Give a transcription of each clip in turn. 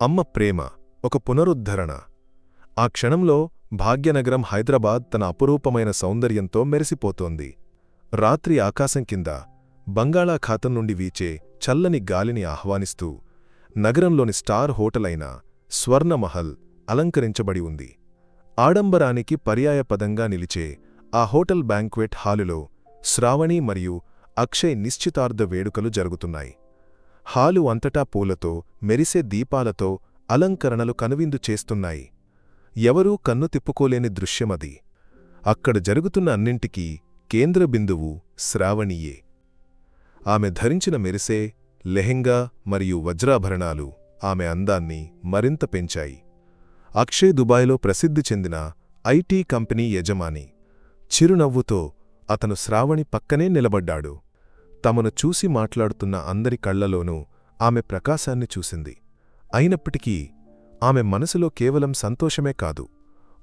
అమ్మ ప్రేమ ఒక పునరుద్ధరణ. ఆ క్షణంలో భాగ్యనగరం హైదరాబాద్ తన అపురూపమైన సౌందర్యంతో మెరిసిపోతోంది. రాత్రి ఆకాశం కింద బంగాళాఖాతం నుండి వీచే చల్లని గాలిని ఆహ్వానిస్తూ నగరంలోని స్టార్ హోటల్ అయిన స్వర్ణమహల్ అలంకరించబడి ఉంది. ఆడంబరానికి పర్యాయపదంగా నిలిచే ఆ హోటల్ బ్యాంక్వెట్ హాలులో శ్రావణి మరియు అక్షయ్ నిశ్చితార్థ వేడుకలు జరుగుతున్నాయి. హాలు అంతటా పూలతో మెరిసే దీపాలతో అలంకరణలు కనువిందు చేస్తున్నాయి. ఎవరూ కన్ను తిప్పుకోలేని దృశ్యమది. అక్కడ జరుగుతున్న అన్నింటికీ కేంద్ర బిందువు శ్రావణియే. ఆమె ధరించిన మెరిసే లెహెంగా మరియు వజ్రాభరణాలు ఆమె అందాన్ని మరింత పెంచాయి. అక్షయ్ దుబాయ్లో ప్రసిద్ధి చెందిన ఐటీ కంపెనీ యజమాని. చిరునవ్వుతో అతను శ్రావణి పక్కనే నిలబడ్డాడు. తమను చూసి మాట్లాడుతున్న అందరి కళ్ళలోనూ ఆమె ప్రకాశాన్ని చూసింది. అయినప్పటికీ ఆమె మనసులో కేవలం సంతోషమే కాదు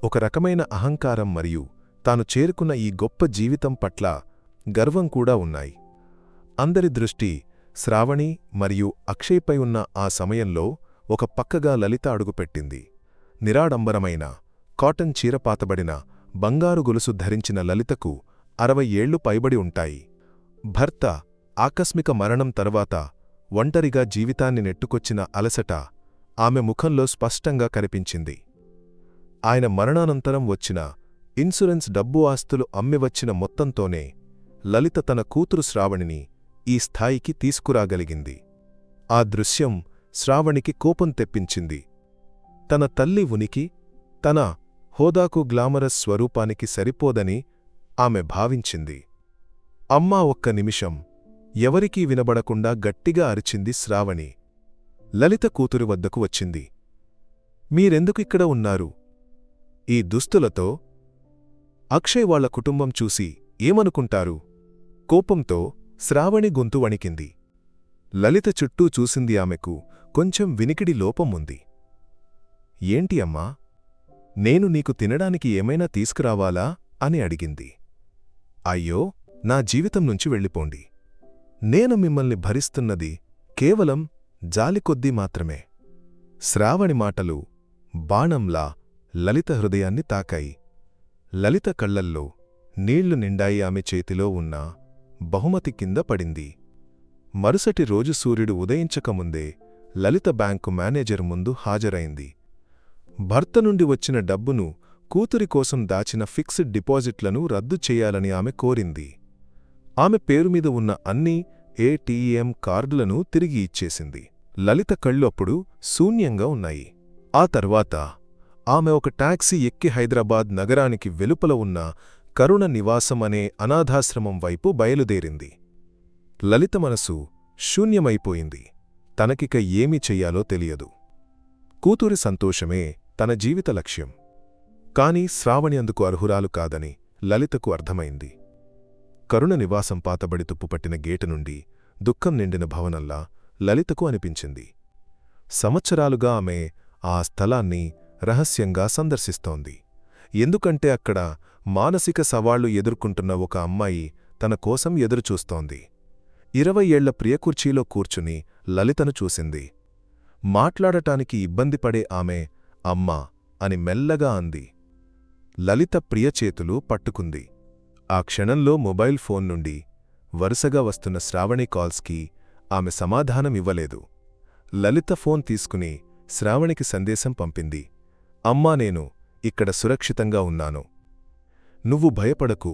ఒక రకమైన అహంకారం మరియు తాను చేరుకున్న ఈ గొప్ప జీవితం పట్ల గర్వం కూడా ఉన్నాయి. అందరి దృష్టి శ్రావణి మరియు అక్షయ్పై ఉన్న ఆ సమయంలో ఒక పక్కగా లలిత అడుగుపెట్టింది. నిరాడంబరమైన కాటన్ చీరపాతబడిన బంగారు గొలుసు ధరించిన లలితకు అరవై ఏళ్ళు పైబడి ఉంటాయి. భర్త ఆకస్మిక మరణం తర్వాత ఒంటరిగా జీవితాన్ని నెట్టుకొచ్చిన అలసట ఆమె ముఖంలో స్పష్టంగా కనిపించింది. ఆయన మరణానంతరం వచ్చిన ఇన్సూరెన్స్ డబ్బు ఆస్తులు అమ్మివచ్చిన మొత్తంతోనే లలిత తన కూతురు శ్రావణిని ఈ స్థాయికి తీసుకురాగలిగింది. ఆ దృశ్యం శ్రావణికి కోపం తెప్పించింది. తన తల్లి ఉనికి తన హోదాకు గ్లామరస్ స్వరూపానికి సరిపోదని ఆమె భావించింది. అమ్మా ఒక్క నిమిషం. ఎవరికీ వినబడకుండా గట్టిగా అరిచింది శ్రావణి. లలిత కూతురు వద్దకు వచ్చింది. మీరెందుకు ఇక్కడ ఉన్నారు? ఈ దుస్తులతో? అక్షయ్ వాళ్ళ కుటుంబం చూసి ఏమనుకుంటారు? కోపంతో శ్రావణి గొంతు వణికింది. లలిత చుట్టూ చూసింది ఆమెకు కొంచెం వినికిడి లోపం ఉంది. ఏంటి అమ్మా? నేను నీకు తినడానికి ఏమైనా తీసుకురావాలా? అని అడిగింది. అయ్యో! నా జీవితం నుంచి వెళ్ళిపోండి. నేను మిమ్మల్ని భరిస్తున్నది కేవలం జాలికొద్దీ మాత్రమే. శ్రావణి మాటలు బాణంలా లలిత హృదయాన్ని తాకాయి. లలిత కళ్ళల్లో నీళ్ళు నిండాయి ఆమె చేతిలో ఉన్న బహుమతి కింద పడింది. మరుసటి రోజు సూర్యుడు ఉదయించకముందే లలిత బ్యాంకు మేనేజర్ ముందు హాజరైంది. భర్త నుండి వచ్చిన డబ్బును కూతురి కోసం దాచిన ఫిక్స్డ్ డిపాజిట్లను రద్దు చేయాలని ఆమె కోరింది. ఆమె పేరుమీద ఉన్న అన్ని ఏటీఎం కార్డులను తిరిగి ఇచ్చేసింది. లలిత కళ్ళు అప్పుడు శూన్యంగా ఉన్నాయి. ఆ తర్వాత ఆమె ఒక టాక్సీ ఎక్కి హైదరాబాద్ నగరానికి వెలుపల ఉన్న కరుణ నివాసం అనే అనాథాశ్రమం వైపు బయలుదేరింది. లలిత మనసు శూన్యమైపోయింది. తనకిక ఏమి చెయ్యాలో తెలియదు. కూతురి సంతోషమే తన జీవిత లక్ష్యం. కాని శ్రావణి అందుకు అర్హురాలు కాదని లలితకు అర్థమైంది. కరుణ నివాసం పాతబడి తుప్పుపట్టిన గేటు నుండి దుఃఖం నిండిన భవనంలా లలితకు అనిపించింది. సంవత్సరాలుగా ఆమె ఆ స్థలాన్ని రహస్యంగా సందర్శిస్తోంది. ఎందుకంటే అక్కడ మానసిక సవాళ్ళు ఎదుర్కొంటున్న ఒక అమ్మాయి తన కోసం ఎదురుచూస్తోంది. ఇరవై ఏళ్ళ ప్రియకుర్చీలో కూర్చుని లలితను చూసింది. మాట్లాడటానికి ఇబ్బందిపడే ఆమె అమ్మా అని మెల్లగా అంది. లలిత ప్రియచేతులు పట్టుకుంది. ఆ క్షణంలో మొబైల్ ఫోన్ నుండి వరుసగా వస్తున్న శ్రావణి కాల్స్కి ఆమె సమాధానమివ్వలేదు. లలిత ఫోన్ తీసుకుని శ్రావణికి సందేశం పంపింది. అమ్మా నేను ఇక్కడ సురక్షితంగా ఉన్నాను. నువ్వు భయపడకు.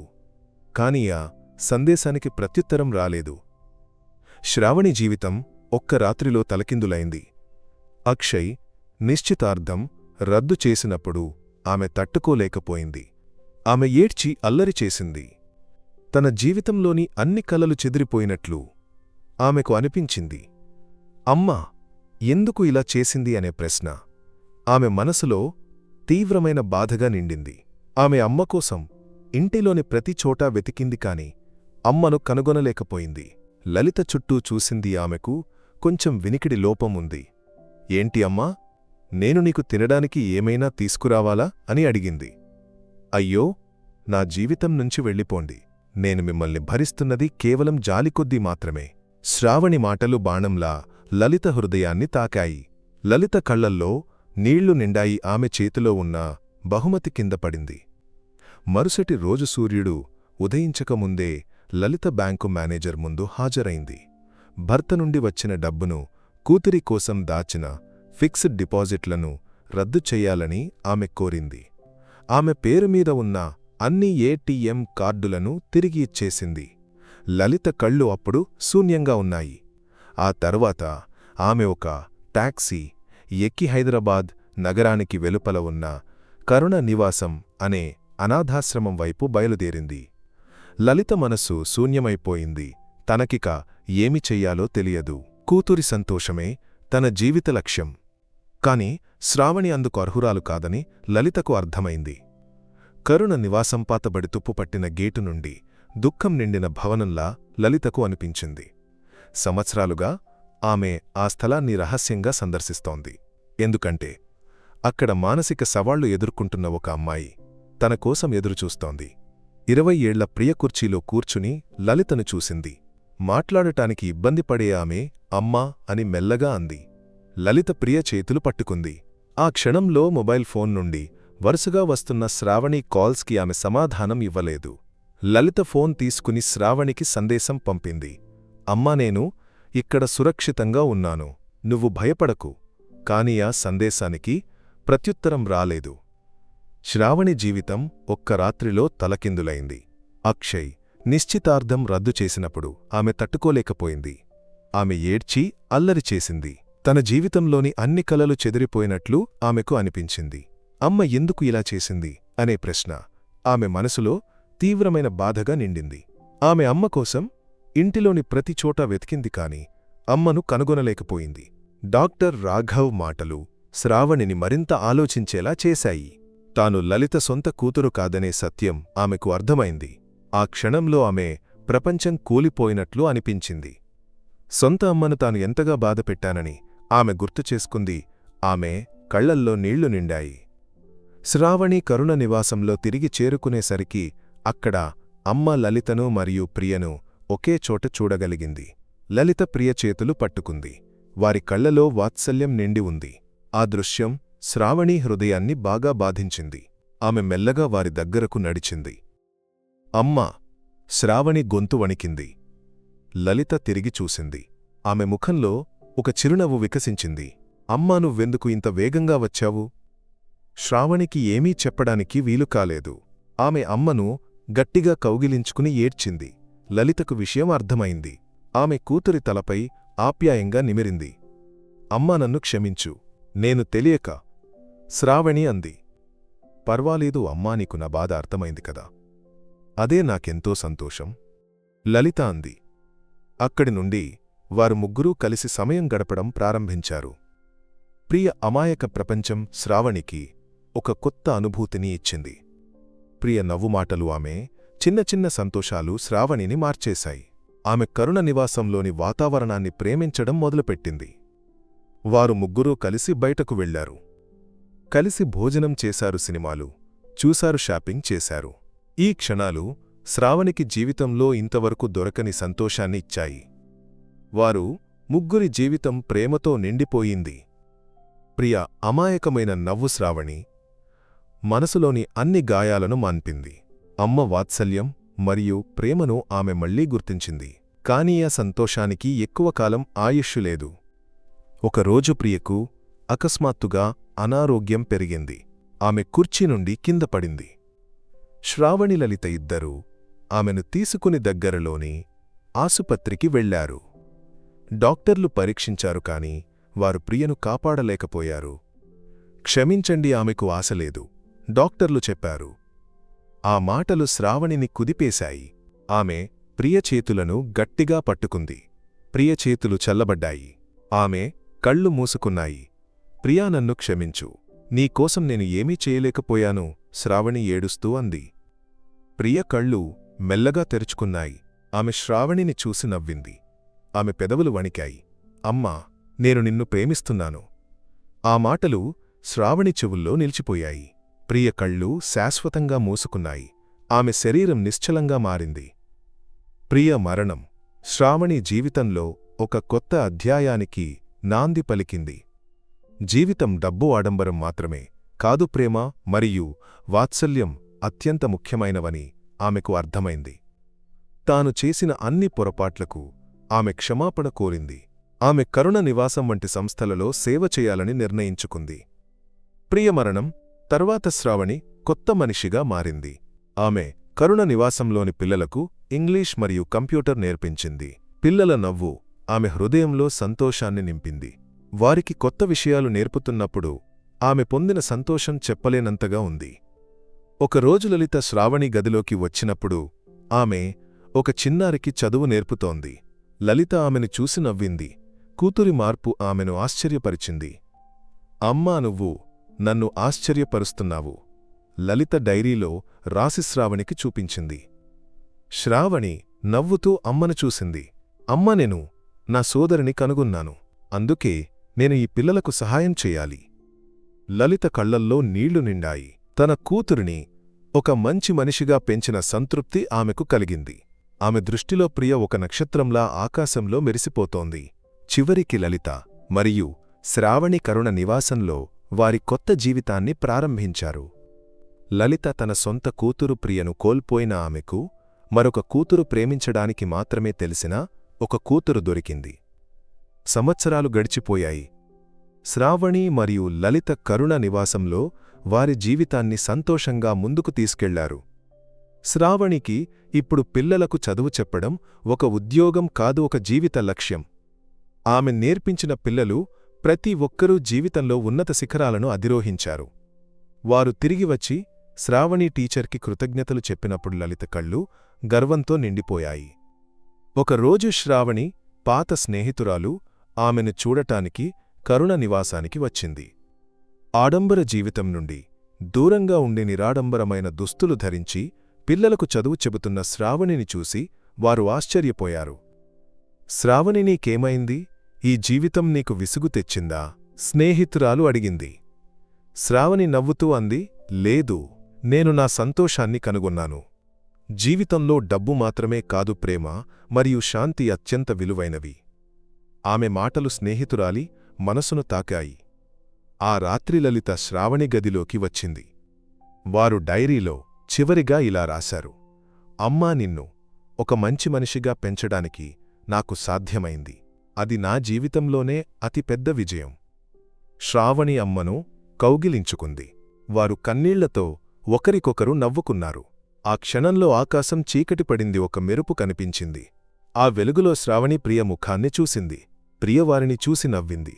కాని ఆ సందేశానికి ప్రత్యుత్తరం రాలేదు. శ్రావణి జీవితం ఒక్క రాత్రిలో తలకిందులైంది. అక్షయ్ నిశ్చితార్థం రద్దు చేసినప్పుడు ఆమె తట్టుకోలేకపోయింది. ఆమె ఏడ్చి అల్లరి చేసింది. తన జీవితంలోని అన్ని కలలు చెదిరిపోయినట్లు ఆమెకు అనిపించింది. అమ్మా ఎందుకు ఇలా చేసింది అనే ప్రశ్న ఆమె మనసులో తీవ్రమైన బాధగా నిండింది. ఆమె అమ్మ కోసం ఇంటిలోని ప్రతి చోటా వెతికింది కాని అమ్మను కనుగొనలేకపోయింది. లలిత చుట్టూ చూసింది ఆమెకు కొంచెం వినికిడి లోపం ఉంది. ఏంటి అమ్మా నేను నీకు తినడానికి ఏమైనా తీసుకురావాలా? అని అడిగింది. అయ్యో నా జీవితం నుంచి వెళ్ళిపోండి. నేను మిమ్మల్ని భరిస్తున్నది కేవలం జాలికొద్దీ మాత్రమే. శ్రావణి మాటలు బాణంలా లలిత హృదయాన్ని తాకాయి. లలిత కళ్ళల్లో నీళ్ళు నిండాయి. ఆమె చేతిలో ఉన్న బహుమతి కింద పడింది. మరుసటి రోజు సూర్యుడు ఉదయించకముందే లలిత బ్యాంకు మేనేజర్ ముందు హాజరైంది. భర్త నుండి వచ్చిన డబ్బును కూతురి కోసం దాచిన ఫిక్స్డ్ డిపాజిట్లను రద్దు చెయ్యాలని ఆమె కోరింది. ఆమె పేరు మీద ఉన్న అన్ని ఏటీఎం కార్డులను తిరిగి ఇచ్చేసింది. లలిత కళ్ళు అప్పుడు శూన్యంగా ఉన్నాయి. ఆ తర్వాత ఆమె ఒక టాక్సీ ఎక్కి హైదరాబాద్ నగరానికి వెలుపల ఉన్న కరుణ నివాసం అనే అనాథాశ్రమం వైపు బయలుదేరింది. లలిత మనస్సు శూన్యమైపోయింది. తనకిక ఏమి చెయ్యాలో తెలియదు. కూతురి సంతోషమే తన జీవిత లక్ష్యం. కాని శ్రావణి అందుకు అర్హురాలు కాదని లలితకు అర్థమైంది. కరుణ నివాసం పాతబడి తుప్పుపట్టిన గేటు నుండి దుఃఖం నిండిన భవనంలా లలితకు అనిపించింది. సంవత్సరాలుగా ఆమె ఆ స్థలాన్ని రహస్యంగా సందర్శిస్తోంది. ఎందుకంటే అక్కడ మానసిక సవాళ్ళు ఎదుర్కొంటున్న ఒక అమ్మాయి తన కోసం ఎదురుచూస్తోంది. ఇరవై ఏళ్ళ ప్రియ కుర్చీలో కూర్చుని లలితను చూసింది. మాట్లాడటానికి ఇబ్బంది పడే ఆమె అమ్మా అని మెల్లగా అంది. లలిత ప్రియ చేతులు పట్టుకుంది. ఆ క్షణంలో మొబైల్ ఫోన్ నుండి వరుసగా వస్తున్న శ్రావణి కాల్స్కి ఆమె సమాధానం ఇవ్వలేదు. లలిత ఫోన్ తీసుకుని శ్రావణికి సందేశం పంపింది. అమ్మా నేను ఇక్కడ సురక్షితంగా ఉన్నాను. నువ్వు భయపడకు. కాని ఆ సందేశానికి ప్రత్యుత్తరం రాలేదు. శ్రావణి జీవితం ఒక్క రాత్రిలో తలకిందులైంది. అక్షయ్ నిశ్చితార్థం రద్దు చేసినప్పుడు ఆమె తట్టుకోలేకపోయింది. ఆమె ఏడ్చి అల్లరి చేసింది. తన జీవితంలోని అన్ని కలలు చెదిరిపోయినట్లు ఆమెకు అనిపించింది. అమ్మ ఎందుకు ఇలా చేసింది? అనే ప్రశ్న. ఆమె మనసులో తీవ్రమైన బాధగా నిండింది. ఆమె అమ్మ కోసం ఇంటిలోని ప్రతి చోటా వెతికింది కాని అమ్మను కనుగొనలేకపోయింది. డాక్టర్ రాఘవ్ మాటలు శ్రావణిని మరింత ఆలోచించేలా చేశాయి. తాను లలిత సొంత కూతురు కాదనే సత్యం ఆమెకు అర్థమైంది. ఆ క్షణంలో ఆమె ప్రపంచం కూలిపోయినట్లు అనిపించింది. సొంత అమ్మను తాను ఎంతగా బాధపెట్టానని ఆమె గుర్తు చేసుకుంది. ఆమె కళ్ళల్లో నీళ్ళు నిండాయి. శ్రావణి కరుణ నివాసంలో తిరిగి చేరుకునేసరికి అక్కడ అమ్మ లలితను మరియు ప్రియను ఒకే చోట చూడగలిగింది. లలిత ప్రియ చేతులు పట్టుకుంది. వారి కళ్ళలో వాత్సల్యం నిండి ఉంది. ఆ దృశ్యం శ్రావణి హృదయాన్ని బాగా బాధించింది. ఆమె మెల్లగా వారి దగ్గరకు నడిచింది. అమ్మా! శ్రావణి గొంతు వణికింది. లలిత తిరిగి చూసింది. ఆమె ముఖంలో ఒక చిరునవ్వు వికసించింది. అమ్మా నువ్వెందుకు ఇంత వేగంగా వచ్చావు? శ్రావణికి ఏమీ చెప్పడానికి వీలు కాలేదు. ఆమె అమ్మను గట్టిగా కౌగిలించుకుని ఏడ్చింది. లలితకు విషయం అర్థమైంది. ఆమె కూతురి తలపై ఆప్యాయంగా నిమిరింది. అమ్మా నన్ను క్షమించు. నేను తెలియక శ్రావణి అంది. పర్వాలేదు అమ్మా నీకు నా బాధ అర్థమైంది కదా. అదే నాకెంతో సంతోషం. లలిత అంది. అక్కడి నుండి వారు ముగ్గురూ కలిసి సమయం గడపడం ప్రారంభించారు. ప్రియ అమాయక ప్రపంచం శ్రావణికి ఒక కొత్త అనుభూతిని ఇచ్చింది. ప్రియ నవ్వుమాటలు ఆమె చిన్న చిన్న సంతోషాలు శ్రావణిని మార్చేశాయి. ఆమె కరుణ నివాసంలోని వాతావరణాన్ని ప్రేమించడం మొదలుపెట్టింది. వారు ముగ్గురూ కలిసి బయటకు వెళ్ళారు కలిసి భోజనం చేశారు సినిమాలు చూశారు షాపింగ్ చేశారు. ఈ క్షణాలు శ్రావణికి జీవితంలో ఇంతవరకు దొరకని సంతోషాన్ని ఇచ్చాయి. వారు ముగ్గురి జీవితం ప్రేమతో నిండిపోయింది. ప్రియ అమాయకమైన నవ్వు శ్రావణి మనసులోని అన్ని గాయాలను మాన్పింది. అమ్మ వాత్సల్యం మరియు ప్రేమను ఆమె మళ్ళీ గుర్తించింది. కానీ ఆ సంతోషానికి ఎక్కువ కాలం ఆయుష్షు లేదు. ఒకరోజు ప్రియకు అకస్మాత్తుగా అనారోగ్యం పెరిగింది. ఆమె కుర్చీ నుండి కింద పడింది. శ్రావణి లలిత ఇద్దరూ ఆమెను తీసుకుని దగ్గరలోని ఆసుపత్రికి వెళ్ళారు డాక్టర్లు పరీక్షించారు కాని వారు ప్రియను కాపాడలేకపోయారు. క్షమించండి ఆమెకు ఆశలేదు డాక్టర్లు చెప్పారు. ఆ మాటలు శ్రావణిని కుదిపేశాయి. ఆమె ప్రియ చేతులను గట్టిగా పట్టుకుంది. ప్రియ చేతులు చల్లబడ్డాయి. ఆమె కళ్ళు మూసుకున్నాయి. ప్రియా నన్ను క్షమించు. నీకోసం నేను ఏమీ చేయలేకపోయాను శ్రావణి ఏడుస్తూ అంది. ప్రియ కళ్ళు మెల్లగా తెరుచుకున్నాయి. ఆమె శ్రావణిని చూసి నవ్వింది. ఆమె పెదవులు వణికాయి. అమ్మా నేను నిన్ను ప్రేమిస్తున్నాను. ఆ మాటలు శ్రావణి చెవుల్లో నిలిచిపోయాయి. ప్రియ కళ్ళు శాశ్వతంగా మూసుకున్నాయి. ఆమె శరీరం నిశ్చలంగా మారింది. ప్రియ మరణం. శ్రావణి జీవితంలో ఒక కొత్త అధ్యాయానికి నాంది పలికింది. జీవితం డబ్బు ఆడంబరం మాత్రమే. కాదు ప్రేమ మరియు వాత్సల్యం అత్యంత ముఖ్యమైనవని ఆమెకు అర్థమైంది. తాను చేసిన అన్ని పొరపాట్లకు ఆమె క్షమాపణ కోరింది. ఆమె కరుణ నివాసం వంటి సంస్థలలో సేవ చేయాలని నిర్ణయించుకుంది. ప్రియమరణం తర్వాత శ్రావణి కొత్త మనిషిగా మారింది. ఆమె కరుణ నివాసంలోని పిల్లలకు ఇంగ్లీష్ మరియు కంప్యూటర్ నేర్పించింది. పిల్లల నవ్వు ఆమె హృదయంలో సంతోషాన్ని నింపింది. వారికి కొత్త విషయాలు నేర్పుతున్నప్పుడు ఆమె పొందిన సంతోషం చెప్పలేనంతగా ఉంది. ఒకరోజు లలిత శ్రావణి గదిలోకి వచ్చినప్పుడు ఆమె ఒక చిన్నారికి చదువు నేర్పుతోంది. లలిత ఆమెను చూసి నవ్వింది. కూతురి మార్పు ఆమెను ఆశ్చర్యపరిచింది. అమ్మా నువ్వు నన్ను ఆశ్చర్యపరుస్తున్నావు. లలిత డైరీలో రాసి శ్రావణికి చూపించింది. శ్రావణి నవ్వుతూ అమ్మను చూసింది. అమ్మ నేను నా సోదరిని కనుగొన్నాను. అందుకే నేను ఈ పిల్లలకు సహాయం చెయ్యాలి లలిత కళ్ళల్లో నీళ్ళు నిండాయి. తన కూతురిని ఒక మంచి మనిషిగా పెంచిన సంతృప్తి ఆమెకు కలిగింది. ఆమె దృష్టిలో ప్రియ ఒక నక్షత్రంలా ఆకాశంలో మెరిసిపోతోంది. చివరికి లలిత మరియు శ్రావణి కరుణ నివాసంలో వారి కొత్త జీవితాన్ని ప్రారంభించారు. లలిత తన సొంత కూతురు ప్రియను కోల్పోయిన ఆమెకు మరొక కూతురు ప్రేమించడానికి మాత్రమే తెలిసిన ఒక కూతురు దొరికింది. సంవత్సరాలు గడిచిపోయాయి. శ్రావణి మరియు లలిత కరుణ నివాసంలో వారి జీవితాన్ని సంతోషంగా ముందుకు తీసుకెళ్ళారు. శ్రావణికి ఇప్పుడు పిల్లలకు చదువు చెప్పడం ఒక ఉద్యోగం కాదు ఒక జీవిత లక్ష్యం. ఆమె నేర్పించిన పిల్లలు ప్రతి ఒక్కరూ జీవితంలో ఉన్నత శిఖరాలను అధిరోహించారు. వారు తిరిగి వచ్చి శ్రావణి టీచర్కి కృతజ్ఞతలు చెప్పినప్పుడు లలిత కళ్ళు గర్వంతో నిండిపోయాయి. ఒకరోజు శ్రావణి పాత స్నేహితురాలు ఆమెను చూడటానికి కరుణ నివాసానికి వచ్చింది. ఆడంబర జీవితం నుండి దూరంగా ఉండి నిరాడంబరమైన దుస్తులు ధరించి పిల్లలకు చదువు చెబుతున్న శ్రావణిని చూసి వారు ఆశ్చర్యపోయారు. శ్రావణి నీకేమైంది? ఈ జీవితం నీకు విసుగు తెచ్చిందా? స్నేహితురాలు అడిగింది. శ్రావణి నవ్వుతూ అంది లేదు నేను నా సంతోషాన్ని కనుగొన్నాను. జీవితంలో డబ్బు మాత్రమే కాదు ప్రేమ మరియు శాంతి అత్యంత విలువైనవి. ఆమె మాటలు స్నేహితురాలి మనసును తాకాయి. ఆ రాత్రి లలిత శ్రావణి గదిలోకి వచ్చింది. వారు డైరీలో చివరిగా ఇలా రాశారు అమ్మా నిన్ను ఒక మంచి మనిషిగా పెంచడానికి నాకు సాధ్యమైంది. అది నా జీవితంలోనే అతిపెద్ద విజయం. శ్రావణి అమ్మను కౌగిలించుకుంది. వారు కన్నీళ్ళతో ఒకరికొకరు నవ్వుకున్నారు. ఆ క్షణంలో ఆకాశం చీకటి పడింది ఒక మెరుపు కనిపించింది. ఆ వెలుగులో శ్రావణి ప్రియ ముఖాన్ని చూసింది. ప్రియవారిని చూసి నవ్వింది.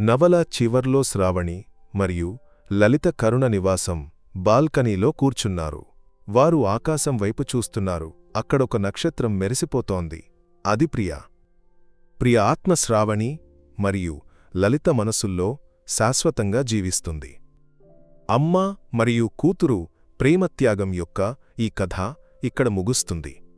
నవల చివర్లో శ్రావణి మరియు లలిత కరుణ నివాసం బాల్కనీలో కూర్చున్నారు. వారు ఆకాశం వైపు చూస్తున్నారు. అక్కడొక నక్షత్రం మెరిసిపోతోంది. అది ప్రియ. ప్రియ ఆత్మశ్రావణి మరియు లలిత మనసుల్లో శాశ్వతంగా జీవిస్తుంది. అమ్మ మరియు కూతురు ప్రేమత్యాగం యొక్క ఈ కథ ఇక్కడ ముగుస్తుంది.